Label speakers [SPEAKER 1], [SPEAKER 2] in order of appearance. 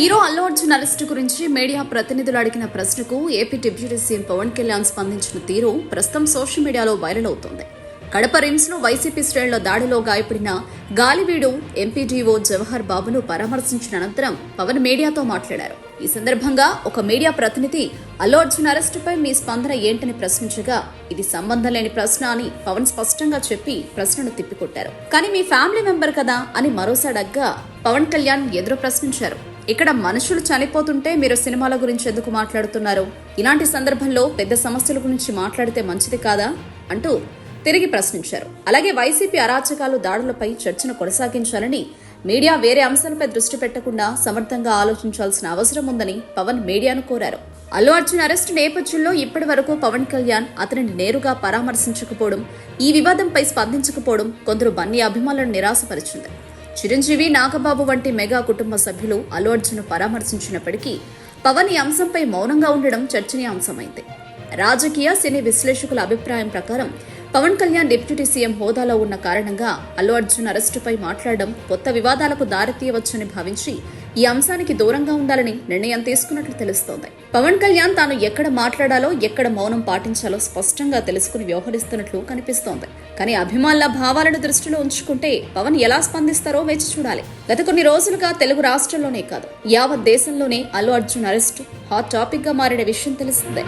[SPEAKER 1] Hero Allu Arjun arrest గురించి media ప్రతినిధులు అడిగిన ప్రశ్నకు AP deputy CM Pawan Kalyan స్పందించిన తీరు ప్రస్తుతం సోషల్ మీడియాలో వైరల్ అవుతోంది. కడప రిమ్స్లో వైసీపీ శ్రేణుల దాడిలో గాయపడిన గాలివీడు ఎంపీడీఓ జవహర్ బాబును పరామర్శించిన అనంతరం పవన్ మీడియాతో మాట్లాడారు. ఈ సందర్భంగా ఒక మీడియా ప్రతినిధి అల్లు అర్జున్ అరెస్టుపై మీ స్పందన ఏంటని ప్రశ్నించగా ఇది సంబంధం లేని ప్రశ్న అని పవన్ స్పష్టంగా చెప్పి ప్రశ్నను తిప్పికొట్టారు. కానీ మీ ఫ్యామిలీ మెంబర్ కదా అని మరోసారి అడగ్గా పవన్ కళ్యాణ్ ఎదురు ప్రశ్నించారు. ఇక్కడ మనుషులు చనిపోతుంటే మీరు సినిమాల గురించి ఎందుకు మాట్లాడుతున్నారు? ఇలాంటి సందర్భంలో పెద్ద సమస్యల గురించి మాట్లాడితే మంచిది కాదా? అంటూ తిరిగి ప్రశ్నించారు. అలాగే వైసీపీ అరాచకాలు దాడులపై చర్చను కొనసాగించాలని మీడియా వేరే అంశాలపై దృష్టి పెట్టకుండా సమర్థంగా ఆలోచించాల్సిన అవసరం ఉందని పవన్ మీడియాను కోరారు. అల్లు అర్జున్ అరెస్టు నేపథ్యంలో ఇప్పటి వరకు పవన్ కళ్యాణ్ అతనిని నేరుగా పరామర్శించకపోవడం ఈ వివాదంపై స్పందించకపోవడం కొందరు బన్నీ అభిమానులను నిరాశపరిచింది. చిరంజీవి నాగబాబు వంటి మెగా కుటుంబ సభ్యులు అల్లు అర్జున్ పరామర్శించినప్పటికీ పవన్ ఈ అంశంపై మౌనంగా ఉండడం చర్చనీయాంశమైంది. రాజకీయ సినీ విశ్లేషకుల అభిప్రాయం ప్రకారం పవన్ కళ్యాణ్ డిప్యూటీ సీఎం హోదాలో ఉన్న కారణంగా అల్లు అర్జున్ అరెస్టుపై మాట్లాడడం కొత్త వివాదాలకు దారితీయవచ్చని భావించి ఈ అంశానికి దూరంగా ఉండాలని నిర్ణయం తీసుకున్నట్లు తెలుస్తోంది. పవన్ కళ్యాణ్ తాను ఎక్కడ మాట్లాడాలో ఎక్కడ మౌనం పాటించాలో స్పష్టంగా తెలుసుకుని వ్యవహరిస్తున్నట్లు కనిపిస్తోంది. కానీ అభిమానుల భావాలను దృష్టిలో ఉంచుకుంటే పవన్ ఎలా స్పందిస్తారో వేచి చూడాలి. గత కొన్ని రోజులుగా తెలుగు రాష్ట్రంలోనే కాదు యావత్ దేశంలోనే అల్లు అర్జున్ అరెస్టు హాట్ టాపిక్గా మారిన విషయం తెలిసిందే.